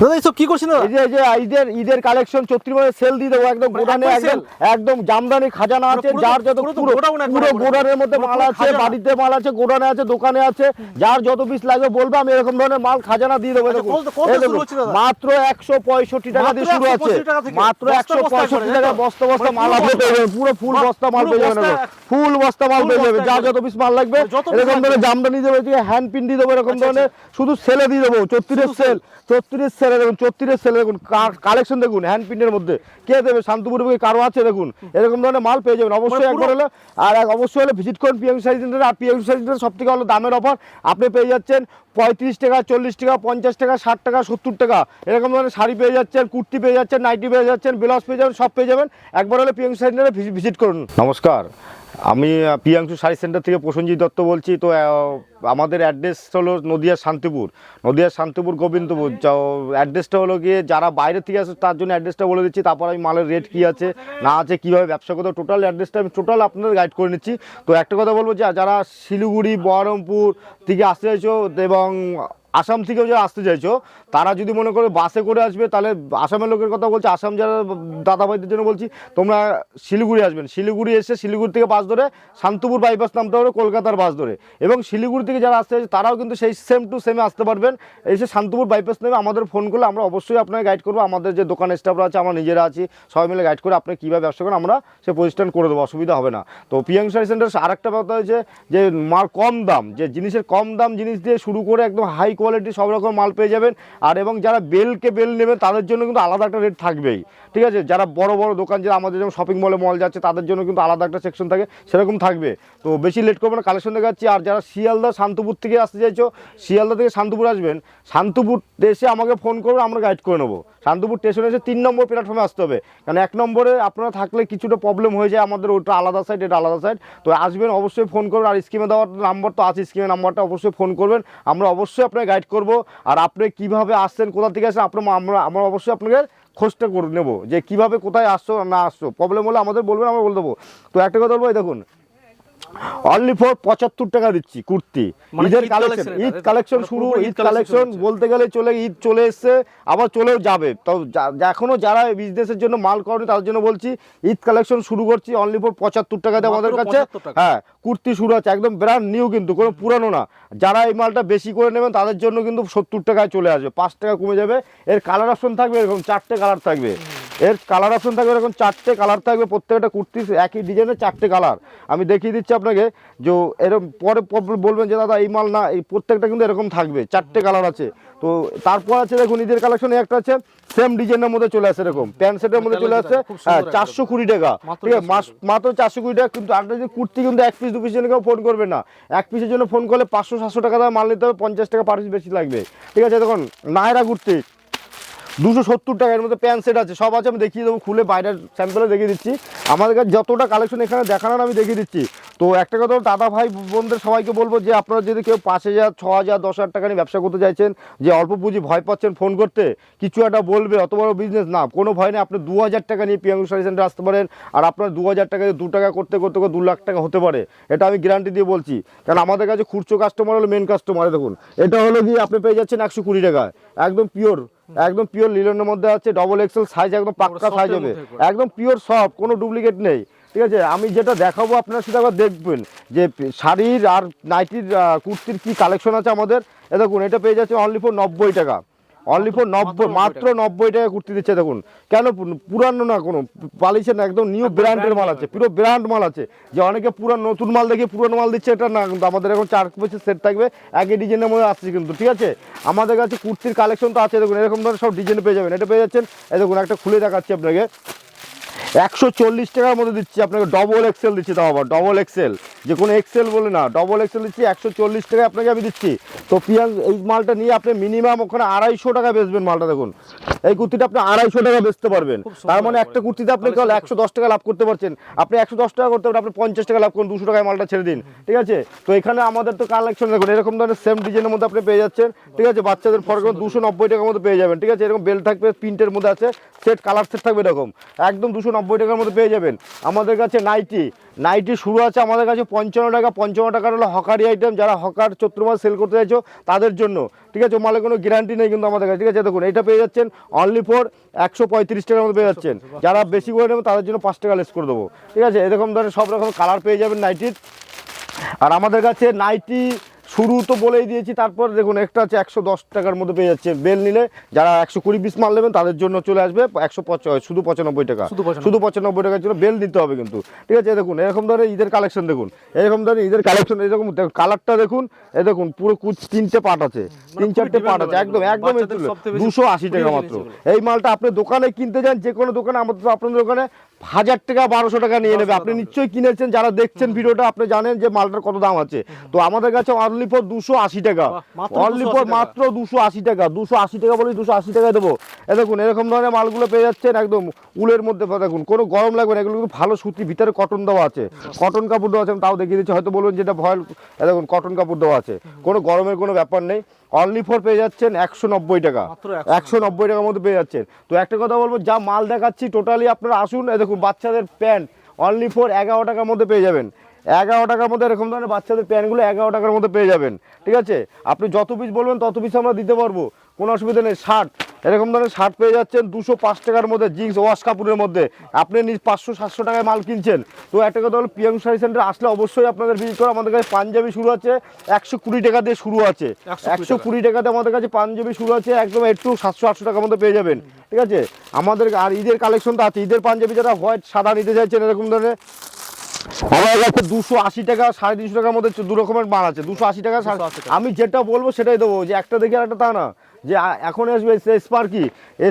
দাদা এইসব কি করছেন এই যে যে ঈদের ঈদের কালেকশন চৈত্র মাসে সেল দিয়ে দেবো একদম গোডানে একদম একদম জামদানি খাজানা আছে যার যত পুরো পুরো গোডাউন একবার পুরো করে। গোডানের মধ্যে মাল আছে বাড়িতে মাল আছে গোডানে আছে দোকানে আছে যার যত পিস লাগবে বলবে আমি এরকম ধরনের মাল খাজানা দিয়ে দেবো আচ্ছা? মাত্র একশো পঁয়ষট্টি টাকা দিয়ে শুরু আছে 165 টাকা থেকে? মাত্র একশো পঁয়ষট্টি টাকা বস্তা বস্তা মাল আপনি পেয়ে যাবেন পুরো ফুল বস্তা মাল পুরো পেয়ে যাবেন বস্তা এরকম। এক- ফুল বস্তা মাল পেয়ে যাবে যার যত পিস মাল লাগবে এরকম ধরনের জামদানি দেবো হ্যান্ড পিন দিয়ে দেবো এরকম আচ্ছা, ধরনের শুধু সেলে দিয়ে দেবো চত্রিশ সেল চত্রিশ সেলে দেখুন চত্রিশ সেলে দেখুন কালেকশন দেখুন হ্যান্ড প্রিন্টের মধ্যে। কে দেবে? শান্তিপুর থেকে কারও আছে দেখুন। এরকম ধরনের মাল পেয়ে যাবেন। অবশ্যই মানে একবার হলে আর এক অবশ্যই হলে ভিজিট করুন পিএম সাইজ সেন্টার আর পিএম সাইজ সেন্টার সব থেকে হলো দামের অফার আপনি পেয়ে যাচ্ছেন পঁয়ত্রিশ টাকা চল্লিশ টাকা পঞ্চাশ টাকা ষাট টাকা সত্তর টাকা। এরকম ধরনের শাড়ি পেয়ে যাচ্ছেন কুর্তি পেয়ে যাচ্ছেন নাইটি পেয়ে যাচ্ছেন ব্লাউজ পেয়ে যাবেন সব পেয়ে যাবেন। একবার হলে পিএম সাইজ সেন্টারে ভিজিট করুন। নমস্কার। আমি পিয়াংশু শাড়ি সেন্টার থেকে প্রসেনজিৎ দত্ত বলছি, তো আমাদের অ্যাড্রেস হলো নদিয়া শান্তিপুর। নদিয়া শান্তিপুর গোবিন্দপুর। অ্যাড্রেসটা হলো গিয়ে যারা বাইরে থেকে আসে, তার জন্য অ্যাড্রেসটা বলে দিচ্ছি। তারপর আমি মালের রেট কী আছে, না আছে, কীভাবে ব্যবসা করতে টোটাল অ্যাড্রেসটা আমি টোটাল আপনাদের গাইড করে নিচ্ছি। তো, একটা কথা বলব যে, যারা শিলিগুড়ি, বহরমপুর থেকে আসতে চাইছো এবং আসাম থেকেও যারা আসতে চাইছো তারা যদি মনে করে বাসে করে আসবে, তাহলে আসামের লোকের কথা বলছি, আসাম যারা দাদা ভাইদের জন্য বলছি, তোমরা শিলিগুড়ি আসবেন। শিলিগুড়ি এসে শিলিগুড়ি থেকে বাস ধরে শান্তিপুর বাইপাস নামতে হবে, কলকাতার বাস ধরে। এবং শিলিগুড়ি থেকে যারা আসতে তারাও কিন্তু সেই সেম টু সেমে আসতে পারবেন। এসে শান্তিপুর বাইপাস নেমে আমাদের ফোন করলে আমরা অবশ্যই আপনাকে গাইড করব। আমাদের যে দোকান স্টাফরা আছে, আমরা নিজেরা আছি, সবাই মিলে গাইড করে আপনি কীভাবে ব্যবসা করেন, আমরা সে প্রতিষ্ঠান করে দেবো, অসুবিধা হবে না। তো পিয়াং শাড়ি সেন্টার আরেকটা কথা হয়েছে যে, মাল কম দাম, যে জিনিসের কম দাম জিনিস দিয়ে শুরু করে একদম হাই কোয়ালিটি সব রকম মাল পেয়ে যাবেন। আর এবং যারা বেলকে বেল নেবে, তাদের জন্য কিন্তু আলাদা একটা রেট থাকবেই। ঠিক আছে? যারা বড় বড় দোকান, যারা আমাদের যেমন শপিং মলে মল যাচ্ছে, তাদের জন্য কিন্তু আলাদা একটা সেকশন থাকে, সেরকম থাকবে। তো বেশি লেট করব না কালেকশন দেখাচ্ছি আর যারা শিয়ালদা, শান্তপুর থেকে আসতে চাইছো, শিয়ালদা থেকে শান্তপুর আসবেন। শান্তপুর এসে আমাকে ফোন করবে আমরা গাইড করে নেব। শান্তপুর স্টেশনে এসে তিন নম্বর প্ল্যাটফর্মে আসতে হবে। কারণ এক নম্বরে আপনারা থাকলে কিছুটা প্রবলেম হয়ে যায় আমাদের, ওটা আলাদা সাইড এটা আলাদা সাইড তো আসবেন, অবশ্যই ফোন করবেন। আর স্কিমে দেওয়ার নাম্বার তো আছে স্কিমের নাম্বারটা অবশ্যই ফোন করবেন। আমরা অবশ্যই আপনাকে গাইড করব। আর আপনি কীভাবে আসছেন, কোথা থেকে আসছেন, আপনার আমরা আমরা অবশ্যই আপনাকে খোঁজটা করে নেব যে কীভাবে কোথায় আসছো না আসছো। প্রবলেম হলে আমাদের বলবেন, আমরা বলে দেবো। তো একটা কথা বলব দেখুন অনলি ফর পঁচাত্তর টাকা দিচ্ছি কুর্তি। মানে ঈদের কালেকশন ঈদ কালেকশন মানে শুরু ঈদ কালেকশন বলতে গেলে চলে ঈদ চলে এসছে আবার চলেও যাবে। তো যা- যারা বিজনেসের জন্য মাল করেনি তাদের জন্য বলছি ঈদ কালেকশন শুরু করছি অনলি ফর পঁচাত্তর টাকা দিয়ে আমাদের কাছে। হ্যাঁ কুর্তি শুরু আছে একদম ব্র্যান্ড নিউ কিন্তু কোনো পুরানো না। যারা এই মালটা বেশি করে নেবেন তাদের জন্য কিন্তু সত্তর টাকায় চলে আসবে। পাঁচ টাকা কমে যাবে। এর কালার অপশন থাকবে এরকম চারটে কালার থাকবে। এর কালার অপশন থাকবে এরকম চারটে কালার থাকবে প্রত্যেকটা কুর্তির একই ডিজাইনের চারটে কালার আমি দেখিয়ে দিচ্ছি আপনাকে যে এরকম পরে বলবেন যে দাদা এই মাল না এই প্রত্যেকটা কিন্তু এরকম থাকবে চারটে কালার আছে। তো তারপর আছে দেখুন ঈদের কালেকশন একটা আছে সেম ডিজাইনের মধ্যে চলে আসে এরকম প্যান্ট সেটের মধ্যে চলে সুন্দর হ্যাঁ চারশো কুড়ি টাকা ঠিক আছে মাত্র চারশো কুড়ি টাকা কিন্তু আপনার যদি কুর্তি কিন্তু এক পিস দু পিসের জন্য কেউ ফোন করবে না। এক পিসের জন্য ফোন করলে পাঁচশো সাতশো টাকা দাম মাল নিতে হবে পঞ্চাশ টাকা পার পিস বেশি লাগবে। ঠিক আছে দেখুন নায়রা কুর্তি দুশো সত্তর টাকা এর মধ্যে প্যান্ট সেট আছে, সব আছে, আমি দেখিয়ে দেবো, খুলে বাইরের স্যাম্পলে দেখিয়ে দিচ্ছি। আমাদের কাছে যতটা কালেকশন এখানে দেখানোর, আমি দেখিয়ে দিচ্ছি। তো একটা কথা দাদা ভাই, বোনদের সবাইকে বলব যে, আপনারা যদি কেউ পাঁচ হাজার, ছ হাজার, দশ হাজার টাকা নিয়ে ব্যবসা করতে চাইছেন, যে অল্প পুঁজি ভয় পাচ্ছেন ফোন করতে, কিছু একটা বলবে, অত বড় বিজনেস না। কোনো ভয় নেই, আপনি দু হাজার টাকা নিয়ে পিয়াঙ্গু শাড়ি সেন্টার আসতে পারেন, আর আপনার দু হাজার টাকা দু টাকা করতে করতে করে দু লাখ টাকা হতে পারে। এটা আমি গ্যারান্টি দিয়ে বলছি। কারণ আমাদের কাছে খুচরো কাস্টমার হলো মেন কাস্টমার দেখুন। এটা হলো গিয়ে আপনি পেয়ে যাচ্ছেন একশো কুড়ি টাকায়, একদম পিওর একদম পিওর লিলনের মধ্যে আছে ডবল এক্সেল সাইজ একদম পাক্কা সাইজ হবে। একদম পিওর সব কোনো ডুপ্লিকেট নেই। ঠিক আছে? আমি যেটা দেখাবো আপনারা সেটা আবার দেখবেন। যে শাড়ির আর নাইটির কুর্তির কি কালেকশন আছে আমাদের? এ দেখুন এটা পেয়ে যাচ্ছে অনলি ফোর নব্বই টাকা। অনলি ফর নব্বই মাত্র নব্বই টাকা। কুর্তি দিচ্ছে দেখুন। কেন পুরানো না কোনো পালিশের না একদম নিউ ব্র্যান্ডের মাল আছে পুরো ব্র্যান্ড মাল আছে। যে অনেকে পুরো নতুন মাল দেখে পুরনো মাল দিচ্ছে এটা না কিন্তু আমাদের এখন চার বছর সেট থাকবে একই ডিজাইনের মধ্যে আসছে কিন্তু ঠিক আছে? আমাদের কাছে কুর্তির কালেকশন তো আছে দেখুন এরকম ধরনের সব ডিজাইন পেয়ে যাবেন। এটা পেয়ে যাচ্ছেন এ দেখুন একটা খুলে দেখাচ্ছি আপনাকে। একশো চল্লিশ টাকার মধ্যে দিচ্ছি আপনাকে ডবল এক্সেল দিচ্ছি তাও আবার ডবল এক্সেল যে কোনো এক্সেল বলে না ডবল এক্সেল দিচ্ছি একশো চল্লিশ টাকায় আপনাকে আমি দিচ্ছি। তো পিয়াজ এই মালটা নিয়ে আপনি মিনিমাম ওখানে আড়াইশো টাকা বেচবেন মালটা দেখুন। এই কুর্তিটা আপনি আড়াইশো টাকা বেচতে পারবেন। তার মানে একটা কুর্তিতে আপনি কেবল একশো দশ টাকা লাভ করতে পারছেন। আপনি একশো দশ টাকা করতে পারেন আপনি পঞ্চাশ টাকা লাভ করুন দুশো টাকায় মালটা ছেড়ে দিন। ঠিক আছে? তো এখানে আমাদের তো কালেকশন দেখুন এরকম ধরনের সেম ডিজাইনের মধ্যে আপনি পেয়ে যাচ্ছেন। ঠিক আছে? বাচ্চাদের ফর দুশো নব্বই টাকার মধ্যে পেয়ে যাবেন। ঠিক আছে? এরকম বেল্ট থাকবে প্রিন্টের মধ্যে আছে সেট কালার সেট থাকবে এরকম। একদম দুশো নব্বই টাকার মধ্যে পেয়ে যাবেন। আমাদের কাছে নাইটি নাইটি শুরু আছে আমাদের কাছে পঞ্চান্ন টাকা, পঞ্চান্ন টাকার হলো হকারি আইটেম যারা হকার চৈত্র মাস সেল করতে চাইছো, তাদের জন্য। ঠিক আছে মালে কোনো গ্যারান্টি নেই কিন্তু আমাদের কাছে। ঠিক আছে, দেখুন, এটা পেয়ে যাচ্ছেন অনলি ফর একশো পঁয়ত্রিশ টাকার মধ্যে পেয়ে যাচ্ছেন। যারা বেশি করে নেবেন তাদের জন্য পাঁচ টাকা লেস করে দেবো। ঠিক আছে, এরকম ধরনের সব রকম কালার পেয়ে যাবেন নাইটির আর আমাদের কাছে নাইটি শুরু তো বলেই দিয়েছি তারপর দেখুন একটা আছে একশো দশ টাকার মধ্যে পেয়ে যাচ্ছে বেল নিলে। যারা একশো কুড়ি পিস মাল নেবেন তাদের জন্য চলে আসবে একশো শুধু পঁচানব্বই টাকা। শুধু পঁচানব্বই। টাকার জন্য বেল নিতে হবে কিন্তু। ঠিক আছে দেখুন এরকম ধরনের ঈদের কালেকশন দেখুন। এরকম ধরনের ঈদের কালেকশন এরকম দেখুন কালারটা দেখুন এ দেখুন পুরো কুচ তিনটে পাট আছে। তিন চারটে পাট আছে একদম একদম দুশো আশি টাকা মাত্র। এই মালটা আপনি দোকানে কিনতে যান যে কোনো দোকানে আমাদের তো আপনাদের দোকানে হাজার টাকা বারোশো টাকা নিয়ে নেবে। আপনি নিশ্চয়ই কিনেছেন যারা দেখছেন ভিডিওটা আপনি জানেন যে মালটার কত দাম আছে। তো আমাদের কাছে অনলি ফর দুশো আশি টাকা। অনলি 280 ফর মাত্র দুশো আশি টাকা। দুশো আশি টাকা বলি দুশো আশি টাকা দেবো। এ দেখুন এরকম ধরনের মালগুলো পেয়ে যাচ্ছেন একদম উলের মধ্যে। দেখুন কোনো গরম লাগবে না। এগুলো কিন্তু ভালো সুতি ভিতরে কটন দেওয়া আছে। কটন কাপড় দেওয়া আছে তাও দেখিয়ে দিচ্ছি। হয়তো বলুন যেটা ভয়েল এ দেখুন কটন কাপড় দেওয়া আছে। কোনো গরমের কোনো ব্যাপার নেই। অনলি ফোর পেয়ে যাচ্ছেন একশো নব্বই টাকা। একশো নব্বই। টাকার মধ্যে পেয়ে যাচ্ছেন। তো একটা কথা বলব যা মাল দেখাচ্ছি টোটালি আপনারা আসুন দেখুন বাচ্চাদের প্যান্ট অনলি ফোর এগারো টাকার মধ্যে পেয়ে যাবেন। এগারো টাকার মধ্যে এরকম ধরনের বাচ্চাদের প্যান্টগুলো এগারো টাকার মধ্যে পেয়ে যাবেন। ঠিক আছে? আপনি যত পিস বলবেন তত পিস আমরা দিতে পারব। কোনো অসুবিধা নেই শার্ট এরকম ধরনের শার্ট পেয়ে যাচ্ছেন দুশো পাঁচ টাকার মধ্যে জিন্স ওয়াশ কাপড়ের মধ্যে। আপনি নিজ পাঁচশো সাতশো টাকায় মাল কিনছেন। তো একটা কথা হলো পিএম শাড়ি সেন্টার আসলে অবশ্যই আপনাদের ভিজিট করে। আমাদের কাছে পাঞ্জাবি শুরু আছে একশো কুড়ি টাকা দিয়ে শুরু আছে। একশো কুড়ি টাকাতে আমাদের কাছে পাঞ্জাবি শুরু আছে একদম একটু সাতশো আটশো টাকার মধ্যে পেয়ে যাবেন। ঠিক আছে? আমাদের আর ঈদের কালেকশন তো আছে। ঈদের পাঞ্জাবি যারা হোয়াইট সাদা নিতে চাইছেন এরকম ধরনের আমার কাছে দুশো আশি টাকা সাড়ে তিনশো টাকার মধ্যে দু রকমের মাল আছে। দুশো আশি টাকা সাড়ে- 280 টাকা। আমি যেটা বলব সেটাই দেবো। যে একটা দেখে আর একটা তা না। যে এখন আসবে স্পার্কি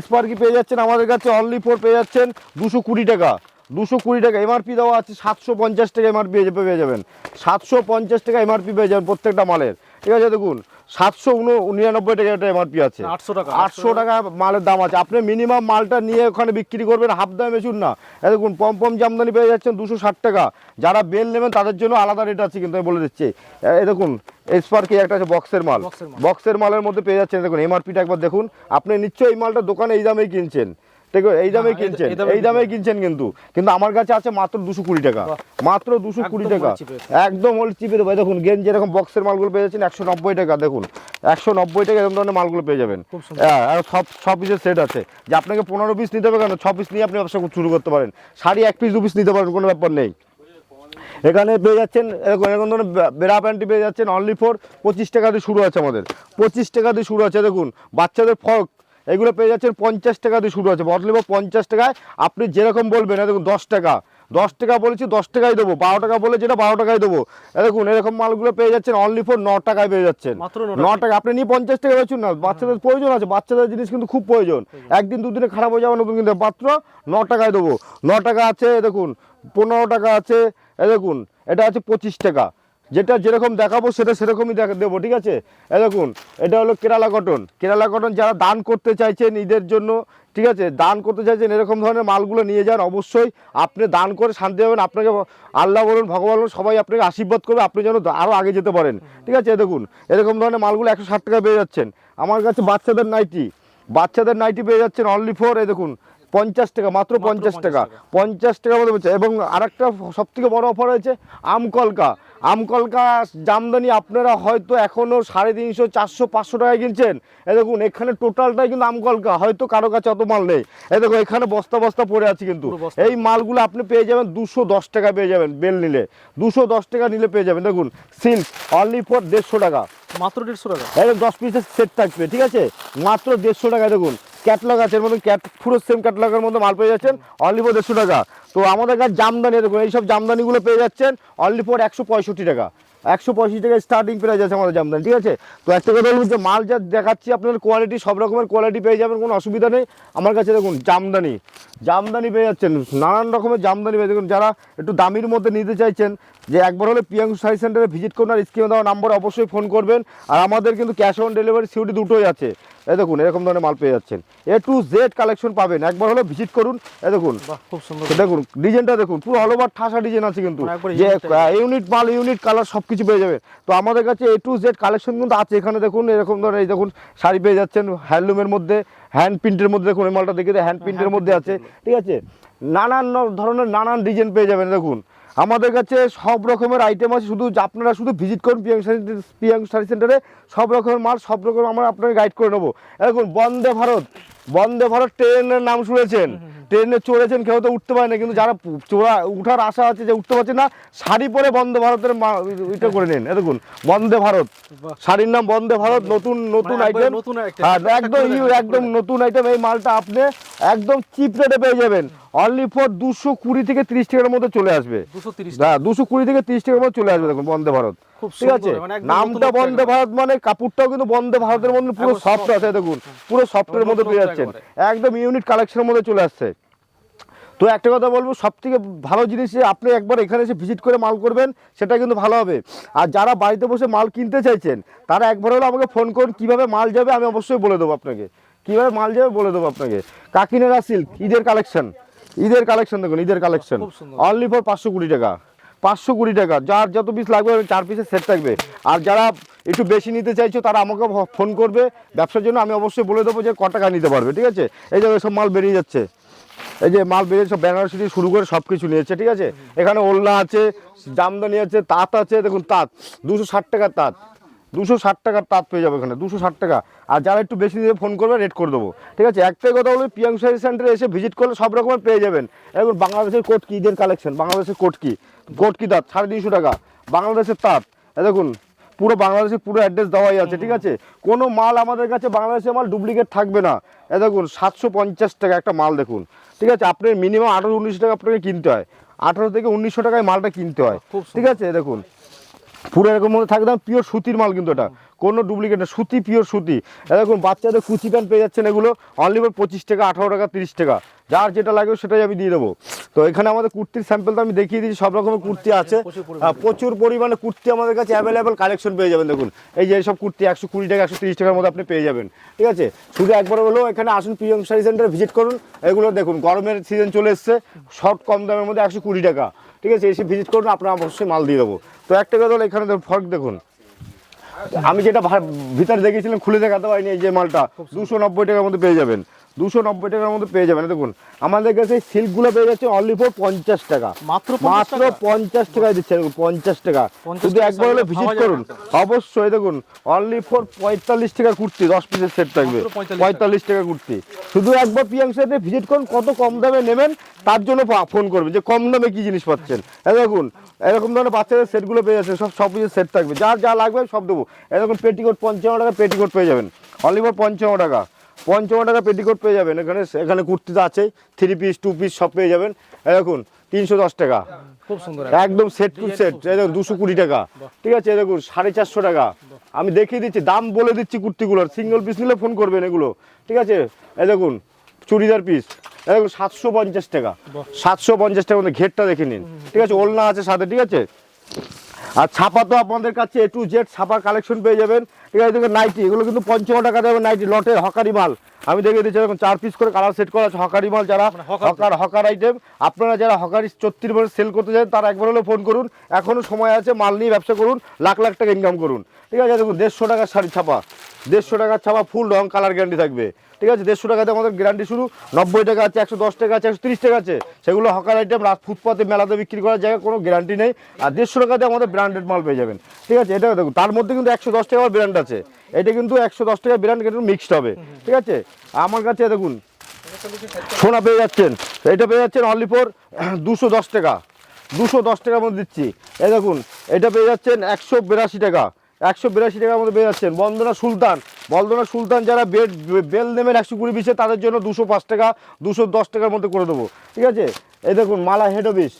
স্পার্কি পেয়ে যাচ্ছেন আমাদের কাছে অনলি ফোর পেয়ে যাচ্ছেন দুশো কুড়ি টাকা। দুশো কুড়ি টাকা এমআরপি দেওয়া আছে, সাতশো পঞ্চাশ টাকা এমআরপি পেয়ে যাবেন। সাতশো পঞ্চাশ টাকা এমআরপি পেয়ে যাবেন প্রত্যেকটা মালের। ঠিক আছে, দেখুন সাতশো উনিরানব্বই টাকা একটা এমআরপি আছে। 800 টাকা, আটশো টাকা মালের দাম আছে। আপনি মিনিমাম মালটা নিয়ে ওখানে বিক্রি করবেন হাফ দামে বেচুন না। দেখুন পম পম জামদানি পেয়ে যাচ্ছেন দুশো ষাট টাকা। যারা বেল নেবেন তাদের জন্য আলাদা রেট আছে কিন্তু আমি বলে দিচ্ছি। এই দেখুন এসপার্কি একটা আছে বক্সের মাল। বক্সের মাল। বক্সের মালের মধ্যে পেয়ে যাচ্ছেন। দেখুন এমআরপিটা একবার দেখুন। আপনি নিশ্চয়ই এই মালটা দোকানে এই দামেই কিনছেন। আছে এই দামে কিনছেন এই দামে কিনছেন কিন্তু। কিন্তু আমার কাছে আছে মাত্র দুশো কুড়ি টাকা। মাত্র দুশো কুড়ি টাকা। একদম ওল চিপে দেবো এই দেখুন গেঞ্জি এরকম বক্সের মালগুলো পেয়ে যাচ্ছেন একশো নব্বই টাকা দেখুন। একশো নব্বই টাকা এরকম ধরনের মালগুলো পেয়ে যাবেন। হ্যাঁ আর সব ছ পিসের সেট আছে। যে আপনাকে পনেরো পিস নিতে হবে কেন? ছ পিস নিয়ে আপনি ব্যবসা শুরু করতে পারেন। শাড়ি এক পিস দু পিস নিতে পারেন কোনো ব্যাপার নেই। এখানে পেয়ে যাচ্ছেন এরকম এরকম ধরনের বেড়া প্যান্টি পেয়ে যাচ্ছেন অনলি ফর পঁচিশ টাকা দিয়ে শুরু আছে আমাদের। পঁচিশ টাকা দিয়ে শুরু আছে দেখুন। বাচ্চাদের ফ্রক এগুলো পেয়ে যাচ্ছেন পঞ্চাশ টাকা দিয়ে শুরু আছে বদলে পঞ্চাশ টাকায়। আপনি যেরকম বলবেন দেখুন দশ টাকা। দশ টাকা বলেছি দশ টাকায় দেবো। বারো টাকা বলে যেটা বারো টাকায় দেবো। দেখুন এরকম মালগুলো পেয়ে যাচ্ছেন অনলি ফর ন টাকায় পেয়ে যাচ্ছেন। ন ন টাকা। আপনি নিয়ে পঞ্চাশ টাকা বেচুন না বাচ্চাদের প্রয়োজন আছে। বাচ্চাদের জিনিস কিন্তু খুব প্রয়োজন। একদিন দুদিনে খারাপ হয়ে যাবে নতুন কিন্তু। মাত্র ন টাকায় দেবো। ন টাকা আছে দেখুন পনেরো টাকা আছে এ দেখুন এটা আছে পঁচিশ টাকা। যেটা যেরকম দেখাবো সেটা সেরকমই দেখা দেবো ঠিক আছে? এ দেখুন এটা হলো কেরালা কটন কেরালা কটন যারা দান করতে চাইছেন ঈদের জন্য ঠিক আছে? দান করতে চাইছেন এরকম ধরনের মালগুলো নিয়ে যান অবশ্যই আপনি দান করে শান্তি পাবেন। আপনাকে আল্লাহ বলুন ভগবান বলুন সবাই আপনাকে আশীর্বাদ করবে আপনি যেন আরও আগে যেতে পারেন। ঠিক আছে? এ দেখুন এরকম ধরনের মালগুলো একশো ষাট টাকা পেয়ে যাচ্ছেন। আমার কাছে বাচ্চাদের নাইটি বাচ্চাদের নাইটি পেয়ে যাচ্ছেন অনলি ফোর এই দেখুন পঞ্চাশ টাকা মাত্র পঞ্চাশ টাকা। পঞ্চাশ টাকা মতো এবং আরেকটা সব থেকে বড় অফার হয়েছে আমকলকা আমকলকা জামদানি আপনারা হয়তো এখনও সাড়ে তিনশো চারশো পাঁচশো টাকায় কিনছেন। এই দেখুন এখানে টোটালটাই কিন্তু আমকলকা হয়তো কারও কাছে অত মাল নেই। এই দেখুন এখানে বস্তা বস্তা পড়ে আছে কিন্তু। এই মালগুলো আপনি পেয়ে যাবেন দুশো দশ টাকা পেয়ে যাবেন বেল নিলে। দুশো দশ টাকা নিলে পেয়ে যাবেন। দেখুন সিল্ক অনলি ফর দেড়শো টাকা। মাত্র দেড়শো টাকা? দশ পিসের সেট থাকবে ঠিক আছে? মাত্র দেড়শো টাকা দেখুন। ক্যাটলগ আছে, এর মধ্যে ক্যাট পুরো সেম ক্যাটলগের মধ্যে মাল পেয়ে যাচ্ছেন। অনলি ফর দেড়শো টাকা। তো আমাদের কাছে জামদানি দেখুন, এইসব জামদানিগুলো পেয়ে যাচ্ছেন অনলি ফর একশো পঁয়ষট্টি টাকা। একশো পঁয়ষট্টি টাকা স্টার্টিং প্রাইস আছে আমাদের জামদানি, ঠিক আছে? তো একটা কথা বলব যে, মাল যা দেখাচ্ছি আপনার কোয়ালিটি সব রকমের কোয়ালিটি পেয়ে যাবেন, কোনো অসুবিধা নেই। আমার কাছে দেখুন, জামদানি। জামদানি পেয়ে যাচ্ছেন, নানান রকমের জামদানি পেয়ে দেখুন যারা একটু দামির মধ্যে নিতে চাইছেন যে একবার হলে পিয়াঙ্কু শাড়ি সেন্টারে ভিজিট করুন আর স্ক্রিনে দেওয়া নাম্বার অবশ্যই ফোন করবেন। আর আমাদের কিন্তু ক্যাশ অন ডেলিভারি সিউটি দুটোই আছে। এ দেখুন এরকম ধরনের মাল পেয়ে যাচ্ছেন। এ টু জেড কালেকশন পাবেন। একবার হলে ভিজিট করুন। এই দেখুন। খুব সুন্দর। দেখুন ডিজাইনটা দেখুন পুরো অল ওভার ঠাসা ডিজাইন আছে কিন্তু। মানে যে ইউনিট মাল ইউনিট কালার সব কিছু পেয়ে যাবে তো আমাদের কাছে এ টু জেড কালেকশন কিন্তু আছে এখানে দেখুন এরকম ধরনের এই দেখুন শাড়ি পেয়ে যাচ্ছেন হ্যান্ডলুমের মধ্যে হ্যান্ড প্রিন্টের মধ্যে দেখুন এই মালটা দেখে হ্যান্ড প্রিন্টের মধ্যে আছে। ঠিক আছে? নানান ধরনের নানান ডিজাইন পেয়ে যাবেন দেখুন। আমাদের কাছে সব রকমের আইটেম আছে। শুধু আপনারা শুধু ভিজিট করুন পিয়াং শাড়ি পিয়াং শাড়ি সেন্টারে সব রকমের মাল সব রকম আমরা আপনাকে গাইড করে নেব। দেখুন বন্দে ভারত। বন্দে ভারত ট্রেনের নাম শুনেছেন? ট্রেনে চড়েছেন কেউ তো উঠতে পারে না কিন্তু যারা চোরা উঠার আশা আছে যে উঠতে পারছে না শাড়ি পরে বন্দে ভারতের মা- করে নিন। দেখুন বন্দে ভারত। শাড়ির নাম বন্দে ভারত নতুন নতুন মানে আইটেম নতুন হ্যাঁ একদম একদম নতুন আইটেম এই মালটা আপনি একদম চিপ রেটে পেয়ে যাবেন। অনলি ফর দুশো কুড়ি থেকে তিরিশ টাকার মধ্যে চলে আসবে। হ্যাঁ দুশো কুড়ি থেকে তিরিশ টাকার মধ্যে চলে আসবে দেখুন বন্দে ভারত। ঠিক আছে? মানে নামটা বন্দে ভারত মানে কাপড়টাও কিন্তু বন্দে ভারতের মধ্যে পুরো সফট আছে দেখুন পুরো সফটের মধ্যে পেয়ে যাচ্ছেন। একদম ইউনিট কালেকশনের মধ্যে চলে আসছে। তো একটা কথা বলব সব থেকে ভালো জিনিস আপনি একবার এখানে এসে ভিজিট করে মাল করবেন সেটা কিন্তু ভালো হবে। আর যারা বাড়িতে বসে মাল কিনতে চাইছেন তারা একবার হলে আমাকে ফোন করুন কীভাবে মাল যাবে আমি অবশ্যই বলে দেবো আপনাকে। কীভাবে মাল যাবে বলে দেবো আপনাকে। কাকিনারা সিল্ক ঈদের কালেকশন ঈদের কালেকশন দেখুন ঈদের কালেকশন। অনলি ফর পাঁচশো কুড়ি টাকা। পাঁচশো কুড়ি টাকা। যার যত পিস লাগবে চার পিসের সেট থাকবে। আর যারা একটু বেশি নিতে চাইছো তারা আমাকে ফোন করবে। ব্যবসার জন্য আমি অবশ্যই বলে দেবো যে ক টাকা নিতে পারবে ঠিক আছে? এই যে সব মাল বেরিয়ে যাচ্ছে। এই যে মাল বেরিয়ে সব বেনারসি থেকে শুরু করে সব কিছু নিয়েছে ঠিক আছে? এখানে ওলনা আছে জামদানি আছে তাঁত আছে দেখুন তাঁত। দুশো ষাট টাকার তাঁত। দুশো ষাট টাকার তাঁত পেয়ে যাবে এখানে দুশো ষাট টাকা। আর যারা একটু বেশি দিয়ে ফোন করবে রেট করে দেবো। ঠিক আছে? একটাই কথা বলব পিয়াং শাড়ি সেন্টারে এসে ভিজিট করলে সব রকমের পেয়ে যাবেন। এখন বাংলাদেশের কোটকি ঈদের কালেকশন বাংলাদেশের কোটকি কোটকি তাঁত সাড়ে তিনশো টাকা। বাংলাদেশের তাঁত এ দেখুন পুরো বাংলাদেশে পুরো অ্যাড্রেস দেওয়াই আছে ঠিক আছে? কোনো মাল আমাদের কাছে বাংলাদেশের মাল ডুপ্লিকেট থাকবে না। এ দেখুন সাতশো পঞ্চাশ টাকা একটা মাল দেখুন। ঠিক আছে? আপনার মিনিমাম আঠারো উনিশশো টাকা আপনাকে কিনতে হয়। আঠারো থেকে উনিশশো টাকায় মালটা কিনতে হয়। ঠিক আছে? দেখুন। পুরো এরকম মধ্যে থাকবে পিওর সুতির মাল কিন্তু এটা। কোনো ডুপ্লিকেট না সুতি পিওর সুতি। দেখুন বাচ্চাদের কুচি প্যান্ট পেয়ে যাচ্ছেন এগুলো অনলি পঁচিশ টাকা আঠারো টাকা তিরিশ টাকা। যার যেটা লাগবে সেটাই আমি দিয়ে দেবো। তো এখানে আমাদের কুর্তির স্যাম্পল তো আমি দেখিয়ে দিয়েছি সব রকমের কুর্তি আছে। প্রচুর পরিমাণে। হ্যাঁ, প্রচুর পরিমাণে কুর্তি আমাদের কাছে অ্যাভেলেবেল কালেকশন পেয়ে যাবেন দেখুন। এই যে সব কুর্তি একশো কুড়ি টাকা একশো তিরিশ টাকার মধ্যে আপনি পেয়ে যাবেন। ঠিক আছে? শুধু একবার হলেও এখানে আসুন প্রিয়ম শাড়ি সেন্টারে ভিজিট করুন। এগুলো দেখুন গরমের সিজন চলে এসছে সব কম দামের মধ্যে একশো কুড়ি টাকা। ঠিক আছে? এসে ভিজিট করুন আপনার অবশ্যই মাল দিয়ে দেবো। তো একটা কথা হলো এখানে ফর্ক দেখুন। আমি যেটা ভিতরে দেখেছিলাম খুলে দেখাতে পারিনি এই যে মালটা। দুশো নব্বই টাকার মধ্যে পেয়ে যাবেন। দুশো নব্বই টাকার মধ্যে পেয়ে যাবেন। দেখুন আমাদের কাছে সিল্কগুলো পেয়ে যাচ্ছে অনলি ফর পঞ্চাশ টাকা। মাত্র 50 মাত্র পঞ্চাশ টাকায় দিচ্ছে দেখুন, পঞ্চাশ টাকা। শুধু একবার হলে ভিজিট করুন। অবশ্যই দেখুন অনলি ফর পঁয়তাল্লিশ টাকা কুর্তি দশ পিসের সেট থাকবে। মাত্র 45 টাকা। পঁয়তাল্লিশ টাকা কুর্তি। শুধু একবার পিয়াং সাথে ভিজিট করুন কত কম দামে নেবেন তার জন্য ফোন করবেন যে কম দামে কি জিনিস পাচ্ছেন। দেখুন এরকম ধরনের বাচ্চাদের সেটগুলো পেয়ে যাচ্ছে সব সব পিসের সেট থাকবে। যার যা লাগবে সব দেবো। এরকম পেটিকোট পঞ্চান্ন টাকা পেটিকোট পেয়ে যাবেন। অনলি ফর পঞ্চান্ন টাকা। পঞ্চান্ন টাকা পেটিকোট পেয়ে যাবেন। এখানে এখানে কুর্তি তো আছে থ্রি পিস টু পিস সব পেয়ে যাবেন। দেখুন তিনশো দশ টাকা। খুব সুন্দর একদম সেট টু সেট এই দেখুন দুশো কুড়ি টাকা। ঠিক আছে এই দেখুন সাড়ে চারশো টাকা। আমি দেখিয়ে দিচ্ছি দাম বলে দিচ্ছি কুর্তিগুলোর। সিঙ্গেল পিস নিলে ফোন করবেন এগুলো। ঠিক আছে এই দেখুন চুড়িদার পিস এই দেখুন সাতশো পঞ্চাশ টাকা। সাতশো পঞ্চাশ টাকার মধ্যে ঘেরটা দেখে নিন। ঠিক আছে ওলনা আছে সাথে ঠিক আছে। আর ছাপা তো আপনাদের কাছে এ টু জেড ছাপা কালেকশন পেয়ে যাবেন। ঠিক আছে দেখুন নাইটি এগুলো কিন্তু পঞ্চান্ন টাকা দেবেন নাইটি লটের হকারি মাল। আমি দেখে দিচ্ছি এরকম চার পিস করে কালার সেট করা আছে হকারি মাল যারা মানে হকার হকার আইটেম আপনারা যারা হকারি চত্রিশ বছর সেল করতে চান তারা একবার হলেও ফোন করুন। এখনও সময় আছে মাল নিয়ে ব্যবসা করুন লাখ লাখ টাকা ইনকাম করুন। ঠিক আছে দেখুন দেড়শো টাকার শাড়ি ছাপা দেড়শো টাকার ছাপা ফুল রং কালার গ্যারান্টি থাকবে। ঠিক আছে? দেড়শো টাকাতে আমাদের গ্যারান্টি শুরু। নব্বই টাকা আছে, একশো দশ টাকা আছে, একশো তিরিশ টাকা আছে। সেগুলো হকার আইটেম রাত ফুটপাতে মেলাতে বিক্রি করার জায়গায় কোনো গ্যারান্টি নেই। আর দেড়শো টাকাতে আমাদের ব্র্যান্ডেড মাল পেয়ে যাবেন। ঠিক আছে? এটা দেখুন, তার মধ্যে কিন্তু একশো দশ টাকার ব্র্যান্ড আছে। এটা কিন্তু একশো দশ টাকা ব্র্যান্ড কিন্তু মিক্সড হবে। ঠিক আছে? আমার কাছে দেখুন, সোনা পেয়ে যাচ্ছেন। এটা পেয়ে যাচ্ছেন অনলি ফর দুশো দশ টাকা। দুশো দশ টাকার মধ্যে দিচ্ছি। এ দেখুন, এটা পেয়ে যাচ্ছেন একশো বিরাশি টাকা। একশো বিরাশি টাকার মধ্যে পেয়ে যাচ্ছেন। বন্দনা সুলতান। বন্দনা সুলতান যারা বেড, বেল নেবেন একশো কুড়ি পিসে, তাদের জন্য দুশো পাঁচ টাকা, দুশো দশ টাকার মধ্যে করে দেবো। ঠিক আছে? এই দেখুন, মালা হেড অফিস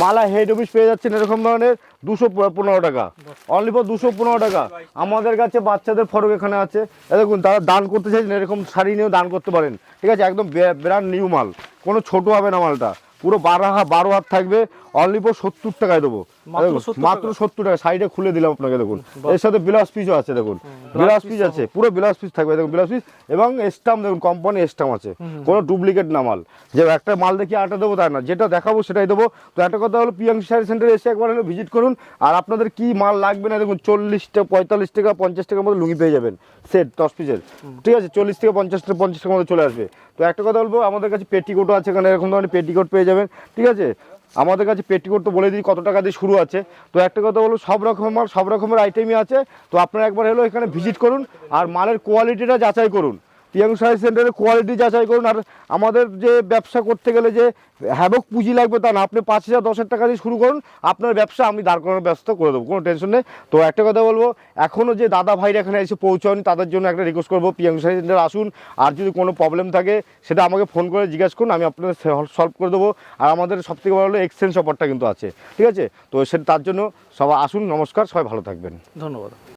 মালা হেড অফিস পেয়ে যাচ্ছেন এরকম ধরনের দুশো পনেরো টাকা। অনলি ফর দুশো পনেরো টাকা। আমাদের কাছে বাচ্চাদের ফরক এখানে আছে। এ দেখুন, তারা দান করতে চাইছেন, এরকম শাড়ি নিয়েও দান করতে পারেন। ঠিক আছে? একদম ব্র্যান্ড নিউ মাল। কোনো ছোটো হবে না মালটা। পুরো বারো হাত বারো হাত থাকবে। অনলি ফর সত্তর টাকায় দেবো। মাত্র দেখুন, 70 মাত্র সত্তর টাকা সাইডে খুলে দিলাম আপনাকে দেখুন। এর সাথে ব্লাউজ পিসও আছে দেখুন। ব্লাউজ পিস আছে পুরো ব্লাউজ পিস থাকবে দেখুন ব্লাউজ পিস এবং স্টাম দেখুন কোম্পানি স্টাম আছে। কোনো ডুপ্লিকেট না মাল। যে একটা মাল দেখি আটা দেবো তাই না? যেটা দেখাবো সেটাই দেবো। তো একটা কথা হলো পিয়াংশি শাড়ি সেন্টারে এসে একবার হলো ভিজিট করুন। আর আপনাদের কি মাল লাগবে না দেখুন চল্লিশ টাকা পঁয়তাল্লিশ টাকা পঞ্চাশ টাকার মতো লুঙ্গি পেয়ে যাবেন। সেট দশ পিসের ঠিক আছে চল্লিশ থেকে পঞ্চাশ টাকা পঞ্চাশ টাকার মতো চলে আসবে। তো একটা কথা বলব আমাদের কাছে পেটিকোটও আছে এখানে এরকম ধরনের পেটিকোট পেয়ে যাবেন। ঠিক আছে? আমাদের কাছে পেটিকোট তো বলে দিই কত টাকা দিয়ে শুরু আছে। তো একটা কথা হলো সব রকমের সব রকমের আইটেমই আছে। তো আপনারা একবার হলো এখানে ভিজিট করুন আর মালের কোয়ালিটিটা যাচাই করুন। পিয়াং সাইজ সেন্টারের কোয়ালিটি যাচাই করুন আর আমাদের যে ব্যবসা করতে গেলে যে হ্যাবক পুঁজি লাগবে তা না, আপনি পাঁচ হাজার, দশ টাকা দিয়ে শুরু করুন, আপনার ব্যবসা আমি দাঁড় করানোর ব্যবস্থা করে দেবো, কোনো টেনশন নেই। তো একটা কথা বলব এখনও যে দাদা ভাইরা এখানে এসে পৌঁছায়নি, তাদের জন্য একটা রিকোয়েস্ট করব পিয়াং সাইজ সেন্টার আসুন, আর যদি কোনো প্রবলেম থাকে, সেটা আমাকে ফোন করে জিজ্ঞাসা করুন, আমি আপনাদের সলভ করে দেবো। আর আমাদের সবথেকে বড় হলো এক্সচেঞ্জ অফারটা কিন্তু আছে, ঠিক আছে? তো সেটা তার জন্য সবাই আসুন, নমস্কার, সবাই ভালো থাকবেন। ধন্যবাদ।